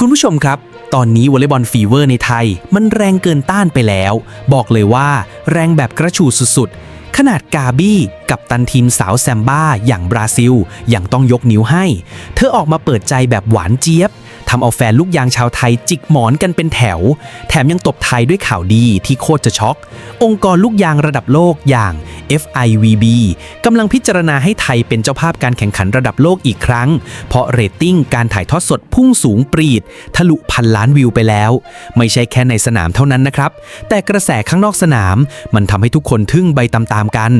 คุณผู้ชมครับ ตอนนี้วอลเลย์บอลฟีเวอร์ในไทย มันแรงเกินต้านไปแล้ว บอกเลยว่า แรงแบบกระฉูดสุดๆ ขนาดกาบี้กับตันทีมสาวแซมบ้าอย่างบราซิลยังต้องยกนิ้วให้ เธอออกมาเปิดใจแบบหวานเจี๊ยบทำเอาแฟนลูกยางชาวไทยจิกหมอนกันเป็นแถว แถมยังตบไทยด้วยข่าวดีที่โคตรจะช็อก องค์กรลูกยางระดับโลกอย่าง FIVB กำลังพิจารณาให้ไทยเป็นเจ้าภาพการแข่งขันระดับโลกอีกครั้ง เพราะเรตติ้งการถ่ายทอดสดพุ่งสูงปรีด ทะลุพันล้านวิวไปแล้ว ไม่ใช่แค่ในสนามเท่านั้นนะครับ แต่กระแสข้างนอกสนาม มันทำให้ทุกคนทึ่งใบตามกัน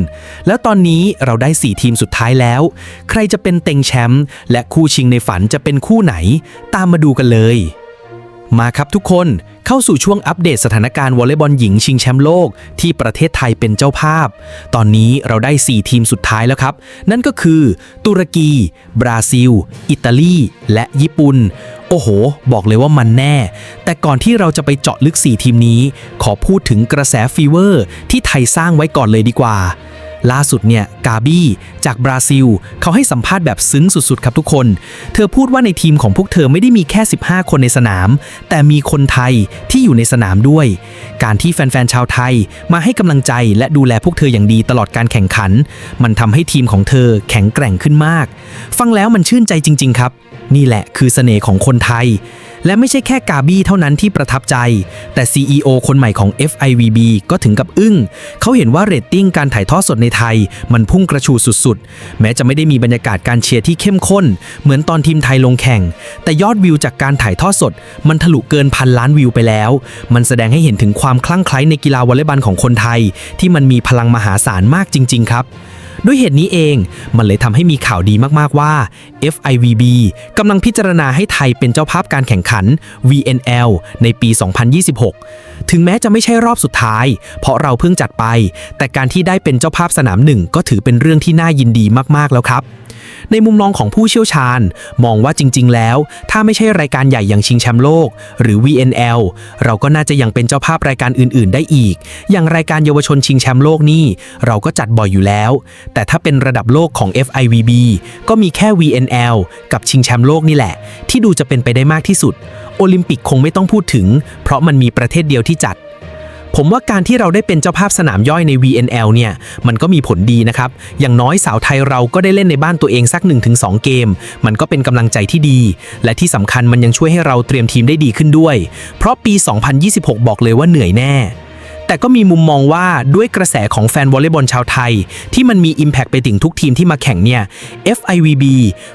แล้วตอนนี้เราได้ 4 ทีมสุดท้ายแล้ว ใครจะเป็นเต็งแชมป์และคู่ชิงในฝันจะเป็นคู่ไหน ตามมาดูกันเลย มาครับทุกคนเข้าสู่ช่วงอัปเดตสถานการณ์วอลเลย์บอลหญิงชิงแชมป์โลก ที่ประเทศไทยเป็นเจ้าภาพ ตอนนี้เราได้ 4 ทีมสุดท้ายแล้วครับ นั่นก็คือ ตุรกี บราซิล อิตาลี และญี่ปุ่น โอ้โห บอกเลยว่ามันแน่ แต่ก่อนที่เราจะไปเจาะลึก 4 ทีมนี้ ขอพูดถึงกระแสฟีเวอร์ ที่ไทยสร้างไว้ก่อนเลยดีกว่า ล่าสุดเนี่ยกาบี้จากบราซิล เขาให้สัมภาษณ์แบบซึ้งสุดๆ ครับทุกคน เธอพูดว่าในทีมของพวกเธอไม่ได้มีแค่ 15 คนในสนาม แต่มีคนไทยที่อยู่ในสนามด้วย การที่แฟนๆชาวไทยมาให้กำลังใจและดูแลพวกเธออย่างดีตลอดการแข่งขัน มันทำให้ทีมของเธอแข็งแกร่งขึ้นมาก ฟังแล้วมันชื่นใจจริง ๆ ครับ นี่แหละคือเสน่ห์ของคนไทยและไม่ใช่แค่กาบี้เท่านั้นที่ประทับใจ แต่ CEO คนใหม่ของ FIVB ก็ถึงกับอึ้ง เขาเห็นว่าเรตติ้งการถ่ายทอดสดในไทย มันพุ่งกระชูสุดๆ แม้จะไม่ได้มีบรรยากาศการเชียร์ที่เข้มข้น เหมือนตอนทีมไทยลงแข่ง แต่ยอดวิวจากการถ่ายทอดสด มันทะลุเกินพันล้านวิวไปแล้ว มันแสดงให้เห็นถึงความคลั่งไคล้ในกีฬาวอลเลย์บอลของคนไทย ที่มันมีพลังมหาศาลมากจริง ๆ ครับ ด้วยเหตุนี้เองมันเลยทำให้มีข่าวดีมากๆว่า FIVB กำลังพิจารณาให้ไทยเป็นเจ้าภาพการแข่งขัน VNL ในปี 2026 ถึงแม้จะไม่ใช่รอบสุดท้าย เพราะเราเพิ่งจัดไป แต่การที่ได้เป็นเจ้าภาพสนามหนึ่งก็ถือเป็นเรื่องที่น่ายินดีมากๆแล้วครับ ในมุมมองของผู้เชี่ยวชาญ มองว่าจริง ๆ แล้ว ถ้าไม่ใช่รายการใหญ่อย่างชิงแชมป์โลก หรือ VNL เราก็น่าจะยังเป็นเจ้าภาพรายการอื่น ๆ ได้อีก อย่างรายการเยาวชนชิงแชมป์โลกนี่เราก็จัดบ่อยอยู่แล้ว แต่ถ้าเป็นระดับโลกของ FIVB ก็มีแค่ VNL กับชิงแชมป์โลกนี่แหละ ที่ดูจะเป็นไปได้มากที่สุด โอลิมปิกคงไม่ต้องพูดถึง เพราะมันมีประเทศเดียวที่จัด ผมว่าการที่เราได้เป็นเจ้าภาพสนามย่อยใน VNL เนี่ย มันก็มีผลดีนะครับ อย่างน้อยสาวไทยเราก็ได้เล่นในบ้านตัวเองสัก 1-2 เกม มันก็เป็นกำลังใจที่ดี และที่สำคัญมันยังช่วยให้เราเตรียมทีมได้ดีขึ้นด้วย เพราะปี 2026 บอกเลยว่าเหนื่อยแน่ แต่ก็มีมุมมองว่าด้วยกระแสของแฟนวอลเลย์บอลชาวไทย ที่มันมี Impact ไปถึงทุกทีมที่มาแข่งเนี่ย FIVB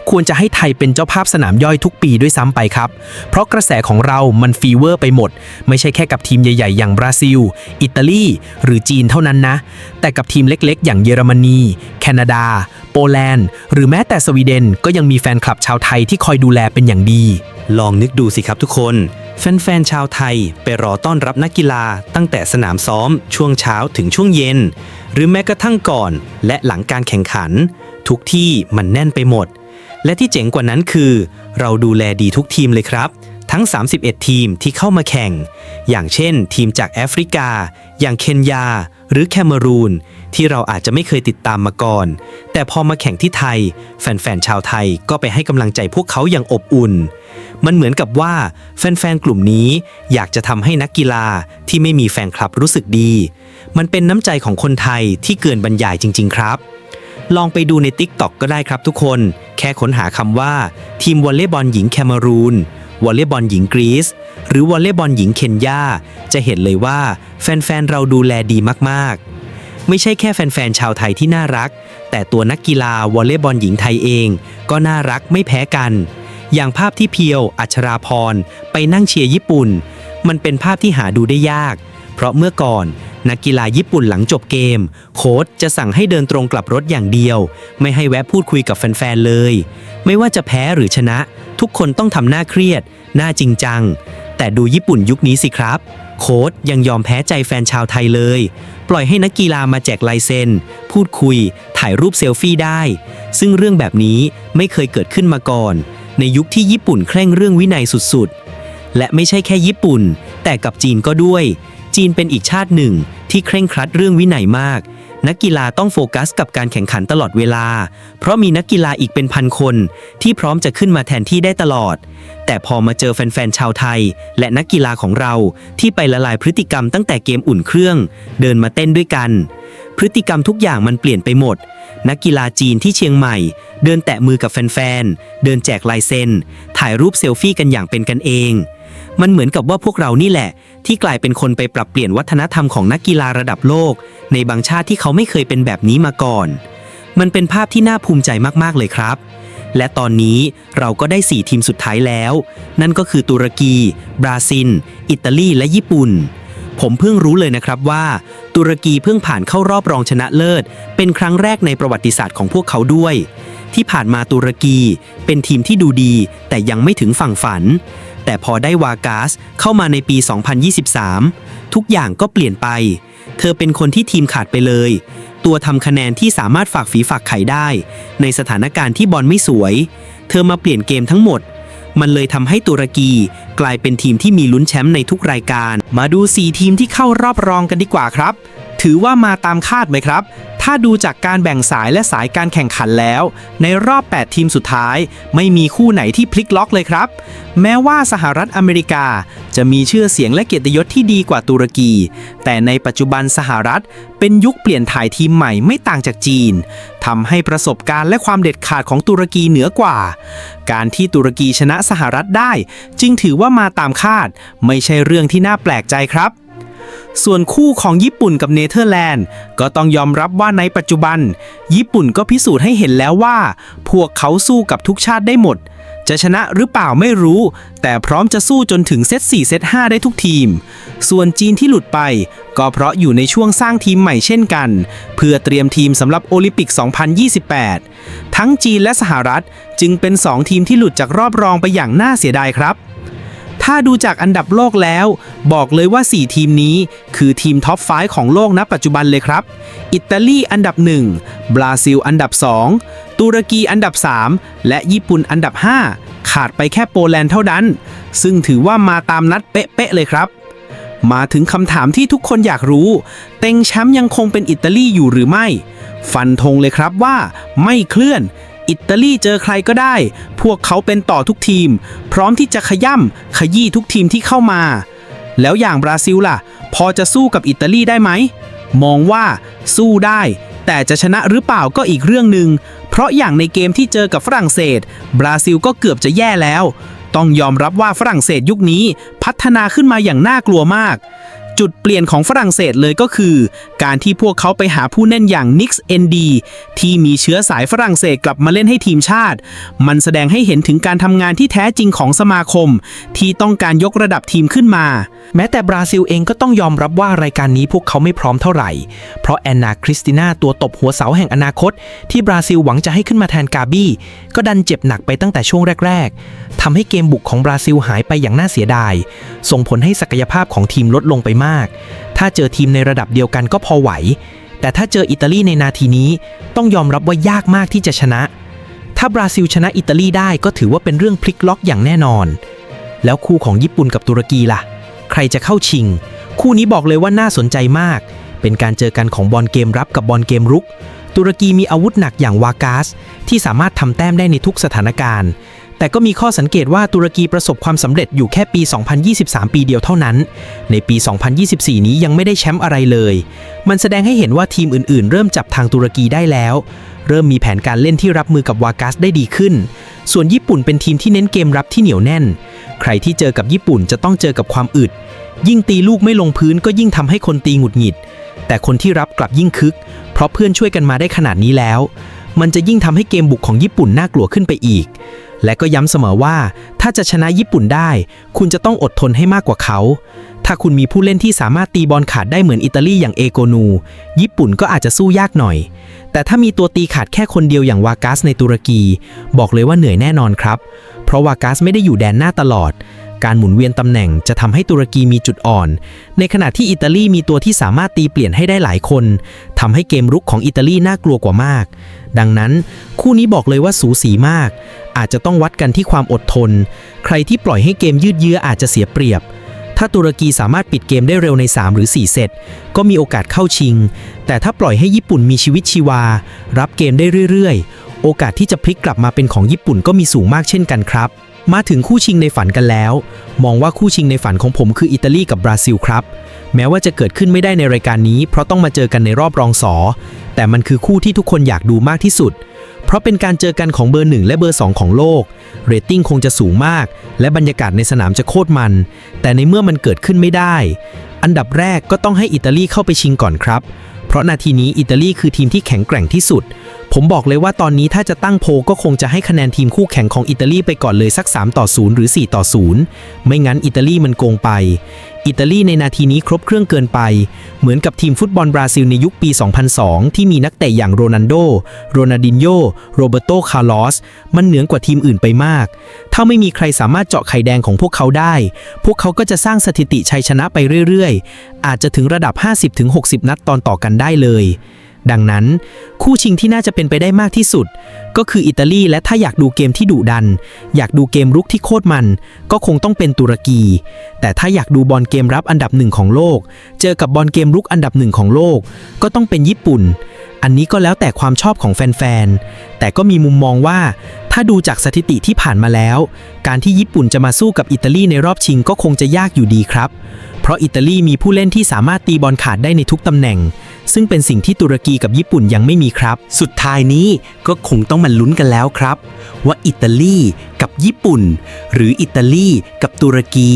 ควรจะให้ไทยเป็นเจ้าภาพสนามย่อยทุกปีด้วยซ้ำไปครับ เพราะกระแสของเรามันฟีเวอร์ไปหมด ไม่ใช่แค่กับทีมใหญ่ ๆ อย่างบราซิล อิตาลี หรือจีนเท่านั้นนะ แต่กับทีมเล็กๆ อย่างเยอรมนี แคนาดา โปแลนด์ หรือแม้แต่สวีเดนก็ยังมีแฟนคลับชาวไทยที่คอยดูแลเป็นอย่างดี ลองนึกดูสิครับทุกคน แฟนๆ ชาวไทยไปรอต้อนรับนักกีฬาตั้งแต่สนามซ้อม ช่วงเช้าถึงช่วงเย็น หรือแม้กระทั่งก่อน และหลังการแข่งขัน ทุกที่มันแน่นไปหมด และที่เจ๋งกว่านั้นคือ เราดูแลดีทุกทีมเลยครับ ทั้ง 31 ทีมที่เข้ามาแข่ง อย่างเช่น ทีมจากแอฟริกา อย่างเคนยา หรือแคเมรูน ที่เราอาจจะไม่เคยติดตามมาก่อน แต่พอมาแข่งที่ไทย แฟนๆ ชาวไทยก็ไปให้กำลังใจพวกเขาอย่างอบอุ่น มันเหมือนกับว่าแฟนๆ กลุ่มนี้อยากจะทำให้นักกีฬาที่ไม่มีแฟนคลับรู้สึกดี มันเป็นน้ำใจของคนไทยที่เกินบรรยายจริง ๆ ครับ ลองไปดูใน Tik t o อกก็ได้ครับทุกคน แค่ค้นหาคำว่า ทีมวอลเลย์บอลหญิงแคเมรูนวอลเลย์บอลหญิงกรีซหรือวอลเลย์บอลหญิงเคนยาจะเห็นเลยว่าแฟนๆ เราดูแลดีมากๆไม่ใช่แค่แฟนๆ ชาวไทยที่น่ารัก แต่ตัวนักกีฬาวอลเลย์บอลหญิงไทยเอง ก็น่ารักไม่แพ้กัน อย่างภาพที่เพียว อัชราพร ไปนั่งเชียร์ญี่ปุ่น มันเป็นภาพที่หาดูได้ยาก เพราะเมื่อก่อนนักกีฬาญี่ปุ่นหลังจบเกม โค้ชจะสั่งให้เดินตรงกลับรถอย่างเดียว ไม่ให้แวะพูดคุยกับแฟนๆเลย ไม่ว่าจะแพ้หรือชนะ ทุกคนต้องทำหน้าเครียด หน้าจริงจัง แต่ดูญี่ปุ่นยุคนี้สิครับ โค้ชยังยอมแพ้ใจแฟนชาวไทยเลย ปล่อยให้นักกีฬามาแจกลายเซ็น พูดคุย ถ่ายรูปเซลฟี่ได้ ซึ่งเรื่องแบบนี้ไม่เคยเกิดขึ้นมาก่อน ในยุคที่ญี่ปุ่นเคร่งเรื่องวินัยสุดๆ และไม่ใช่แค่ญี่ปุ่น แต่กับจีนก็ด้วย จีนเป็นอีกชาติหนึ่งที่เคร่งครัดเรื่องวินัยมาก นักกีฬาต้องโฟกัสกับการแข่งขันตลอดเวลา เพราะมีนักกีฬาอีกเป็นพันคน ที่พร้อมจะขึ้นมาแทนที่ได้ตลอด แต่พอมาเจอแฟนๆชาวไทย และนักกีฬาของเราที่ไปละลายพฤติกรรมตั้งแต่เกมอุ่นเครื่อง เดินมาเต้นด้วยกัน พฤติกรรมทุกอย่างมันเปลี่ยนไปหมด นักกีฬาจีนที่เชียงใหม่ เดินแตะมือกับแฟนๆเดินแจกลายเซ็นถ่ายรูปเซลฟี่กันอย่างเป็นกันเอง มันเหมือนกับว่าพวกเรานี่แหละ ที่กลายเป็นคนไปปรับเปลี่ยนวัฒนธรรมของนักกีฬาระดับโลก ในบางชาติที่เขาไม่เคยเป็นแบบนี้มาก่อน มันเป็นภาพที่น่าภูมิใจมากๆเลยครับ และตอนนี้เราก็ได้ 4 ทีมสุดท้ายแล้ว นั่นก็คือตุรกี บราซิล อิตาลีและญี่ปุ่น ผมเพิ่งรู้เลยนะครับว่า ตุรกีเพิ่งผ่านเข้ารอบรองชนะเลิศ เป็นครั้งแรกในประวัติศาสตร์ของพวกเขาด้วยที่ผ่านมาตุรกีเป็นทีมที่ดูดี แต่ยังไม่ถึงฝั่งฝัน แต่พอได้วากาสเข้ามาในปี 2023 ทุกอย่างก็เปลี่ยนไป เธอเป็นคนที่ทีมขาดไปเลย ตัวทำคะแนนที่สามารถฝากฝีฝากไข่ได้ ในสถานการณ์ที่บอลไม่สวย เธอมาเปลี่ยนเกมทั้งหมด มันเลยทำให้ตุรกีกลายเป็นทีมที่มีลุ้นแชมป์ในทุกรายการ มาดู 4 ทีมที่เข้ารอบรองกันดีกว่าครับ ถือว่ามาตามคาดไหมครับ ถ้าดูจากการแบ่งสายและสายการแข่งขันแล้ว ในรอบ 8 ทีมสุดท้าย ไม่มีคู่ไหนที่พลิกล็อกเลยครับ แม้ว่าสหรัฐอเมริกา จะมีชื่อเสียงและเกียรติยศที่ดีกว่าตุรกี แต่ในปัจจุบันสหรัฐ เป็นยุคเปลี่ยนถ่ายทีมใหม่ไม่ต่างจากจีนทำให้ประสบการณ์และความเด็ดขาดของตุรกีเหนือกว่า การที่ตุรกีชนะสหรัฐได้ จึงถือว่ามาตามคาด ไม่ใช่เรื่องที่น่าแปลกใจครับ ส่วนคู่ของญี่ปุ่นกับเนเธอร์แลนด์ ก็ต้องยอมรับว่าในปัจจุบัน ญี่ปุ่นก็พิสูจน์ให้เห็นแล้วว่า พวกเขาสู้กับทุกชาติได้หมด จะชนะหรือเปล่าไม่รู้ แต่พร้อมจะสู้จนถึงเซต4เซต5ได้ทุกทีม ส่วนจีนที่หลุดไป ก็เพราะอยู่ในช่วงสร้างทีมใหม่เช่นกัน เพื่อเตรียมทีมสำหรับโอลิมปิก 2028 ทั้งจีนและสหรัฐจึงเป็น 2 ทีมที่หลุดจากรอบรองไปอย่างน่าเสียดายครับ ถ้าดูจากอันดับโลกแล้ว บอกเลยว่า 4 ทีมนี้ คือทีมท็อป 5 ของโลกณปัจจุบันเลยครับ อิตาลีอันดับ 1 บราซิลอันดับ 2 ตุรกีอันดับ 3 และญี่ปุ่นอันดับ 5 ขาดไปแค่โปแลนด์เท่านั้น ซึ่งถือว่ามาตามนัดเป๊ะๆเลยครับ มาถึงคำถามที่ทุกคนอยากรู้ เต็งแชมป์ยังคงเป็นอิตาลีอยู่หรือไม่ ฟันธงเลยครับว่าไม่เคลื่อน อิตาลีเจอใครก็ได้ พวกเขาเป็นต่อทุกทีม พร้อมที่จะขย่ำขยี้ทุกทีมที่เข้ามา แล้วอย่างบราซิลล่ะ พอจะสู้กับอิตาลีได้ไหม มองว่าสู้ได้ แต่จะชนะหรือเปล่าก็อีกเรื่องหนึ่ง เพราะอย่างในเกมที่เจอกับฝรั่งเศส บราซิลก็เกือบจะแย่แล้ว ต้องยอมรับว่าฝรั่งเศสยุคนี้พัฒนาขึ้นมาอย่างน่ากลัวมาก จุดเปลี่ยนของฝรั่งเศสเลยก็คือ การที่พวกเขาไปหาผู้เล่นอย่างนิกส์เอนดีที่มีเชื้อสายฝรั่งเศสกลับมาเล่นให้ทีมชาติ มันแสดงให้เห็นถึงการทำงานที่แท้จริงของสมาคม ที่ต้องการยกระดับทีมขึ้นมา แม้แต่บราซิลเองก็ต้องยอมรับว่ารายการนี้พวกเขาไม่พร้อมเท่าไหร่ เพราะแอนนาคริสติน่าตัวตบหัวเสาแห่งอนาคต ที่บราซิลหวังจะให้ขึ้นมาแทนกาบี้ ก็ดันเจ็บหนักไปตั้งแต่ช่วงแรก ๆทำให้เกมบุกของบราซิลหายไปอย่างน่าเสียดาย ส่งผลให้ศักยภาพของทีมลดลงไปมากถ้าเจอทีมในระดับเดียวกันก็พอไหว แต่ถ้าเจออิตาลีในนาทีนี้ต้องยอมรับว่ายากมากที่จะชนะ ถ้าบราซิลชนะอิตาลีได้ก็ถือว่าเป็นเรื่องพลิกล็อกอย่างแน่นอน แล้วคู่ของญี่ปุ่นกับตุรกีล่ะ ใครจะเข้าชิง คู่นี้บอกเลยว่าน่าสนใจมาก เป็นการเจอกันของบอลเกมรับกับบอลเกมรุกตุรกีมีอาวุธหนักอย่างวากาส ที่สามารถทำแต้มได้ในทุกสถานการณ์ แต่ก็มีข้อสังเกตว่าตุรกีประสบความสำเร็จอยู่แค่ปี 2023 ปีเดียวเท่านั้น ในปี 2024 นี้ยังไม่ได้แชมป์อะไรเลย มันแสดงให้เห็นว่าทีมอื่นๆ เริ่มจับทางตุรกีได้แล้ว เริ่มมีแผนการเล่นที่รับมือกับวากาสได้ดีขึ้น ส่วนญี่ปุ่นเป็นทีมที่เน้นเกมรับที่เหนียวแน่น ใครที่เจอกับญี่ปุ่นจะต้องเจอกับความอึด ยิ่งตีลูกไม่ลงพื้นก็ยิ่งทำให้คนตีหงุดหงิด แต่คนที่รับกลับยิ่งคึก เพราะเพื่อนช่วยกันมาได้ขนาดนี้แล้ว มันจะยิ่งทำให้เกมบุกของญี่ปุ่นน่ากลัวขึ้นไปอีก และก็ย้ำเสมอว่า ถ้าจะชนะญี่ปุ่นได้ คุณจะต้องอดทนให้มากกว่าเขา ถ้าคุณมีผู้เล่นที่สามารถตีบอลขาดได้เหมือนอิตาลีอย่างเอโกนู ญี่ปุ่นก็อาจจะสู้ยากหน่อย แต่ถ้ามีตัวตีขาดแค่คนเดียวอย่างวากาสในตุรกี บอกเลยว่าเหนื่อยแน่นอนครับ เพราะวากาสไม่ได้อยู่แดนหน้าตลอด การหมุนเวียนตำแหน่งจะทำให้ตุรกีมีจุดอ่อน ในขณะที่อิตาลีมีตัวที่สามารถตีเปลี่ยนให้ได้หลายคนทำให้เกมรุกของอิตาลีน่ากลัวกว่ามาก ดังนั้น คู่นี้บอกเลยว่าสูสีมาก อาจจะต้องวัดกันที่ความอดทน ใครที่ปล่อยให้เกมยืดเยื้ออาจจะเสียเปรียบถ้าตุรกีสามารถปิดเกมได้เร็วใน 3 หรือ 4 เซต ก็มีโอกาสเข้าชิง แต่ถ้าปล่อยให้ญี่ปุ่นมีชีวิตชีวา รับเกมได้เรื่อย ๆ โอกาสที่จะพลิกกลับมาเป็นของญี่ปุ่นก็มีสูงมากเช่นกันครับ มาถึงคู่ชิงในฝันกันแล้ว มองว่าคู่ชิงในฝันของผมคืออิตาลีกับบราซิลครับ แม้ว่าจะเกิดขึ้นไม่ได้ในรายการนี้ เพราะต้องมาเจอกันในรอบรองสอแต่มันคือคู่ที่ทุกคนอยากดูมากที่สุด เพราะเป็นการเจอกันของเบอร์หนึ่งและเบอร์สองของโลก เรตติ้งคงจะสูงมาก และบรรยากาศในสนามจะโคตรมัน แต่ในเมื่อมันเกิดขึ้นไม่ได้ อันดับแรกก็ต้องให้อิตาลีเข้าไปชิงก่อนครับ เพราะนาทีนี้อิตาลีคือทีมที่แข็งแกร่งที่สุด ผมบอกเลยว่าตอนนี้ถ้าจะตั้งโพก็คงจะให้คะแนนทีมคู่แข่งของอิตาลีไปก่อนเลยสัก 3 ต่อ 0 หรือ 4 ต่อ 0 ไม่งั้นอิตาลีมันโกงไป อิตาลีในนาทีนี้ครบเครื่องเกินไป เหมือนกับทีมฟุตบอลบราซิลในยุคปี 2002 ที่มีนักเตะอย่างโรนัลโด โรนัลดินโญโรเบโตคาร์ลอส มันเหนือกว่าทีมอื่นไปมาก ถ้าไม่มีใครสามารถเจาะไข่แดงของพวกเขาได้ พวกเขาก็จะสร้างสถิติชัยชนะไปเรื่อยๆ อาจจะถึงระดับ 50-60 นัดตอนต่อกันได้เลย ดังนั้น คู่ชิงที่น่าจะเป็นไปได้มากที่สุด ก็คืออิตาลีและถ้าอยากดูเกมที่ดุดัน อยากดูเกมรุกที่โคตรมัน ก็คงต้องเป็นตุรกี แต่ถ้าอยากดูบอลเกมรับอันดับหนึ่งของโลก เจอกับบอลเกมรุกอันดับหนึ่งของโลก ก็ต้องเป็นญี่ปุ่น อันนี้ก็แล้วแต่ความชอบของแฟนๆ แต่ก็มีมุมมองว่า ถ้าดูจากสถิติที่ผ่านมาแล้ว การที่ญี่ปุ่นจะมาสู้กับอิตาลีในรอบชิงก็คงจะยากอยู่ดีครับ เพราะอิตาลีมีผู้เล่นที่สามารถตีบอลขาดได้ในทุกตำแหน่ง ซึ่งเป็นสิ่งที่ตุรกีกับญี่ปุ่นยังไม่มีครับ สุดท้ายนี้ก็คงต้องมาลุ้นกันแล้วครับ ว่าอิตาลีกับญี่ปุ่น หรืออิตาลีกับตุรกี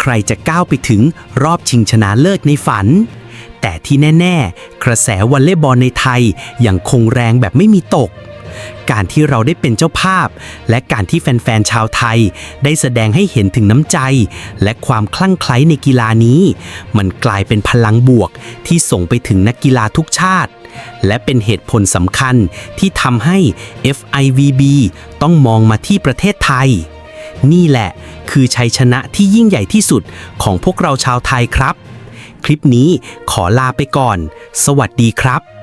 ใครจะก้าวไปถึงรอบชิงชนะเลิศในฝัน แต่ที่แน่ ๆ กระแสวอลเลย์บอลในไทยยังคงแรงแบบไม่มีตก การที่เราได้เป็นเจ้าภาพ และการที่แฟนๆชาวไทย ได้แสดงให้เห็นถึงน้ำใจ และความคลั่งไคล้ในกีฬานี้ มันกลายเป็นพลังบวกที่ส่งไปถึงนักกีฬาทุกชาติ และเป็นเหตุผลสำคัญที่ทำให้ FIVB ต้องมองมาที่ประเทศไทย นี่แหละคือชัยชนะที่ยิ่งใหญ่ที่สุดของพวกเราชาวไทยครับ คลิปนี้ขอลาไปก่อน สวัสดีครับ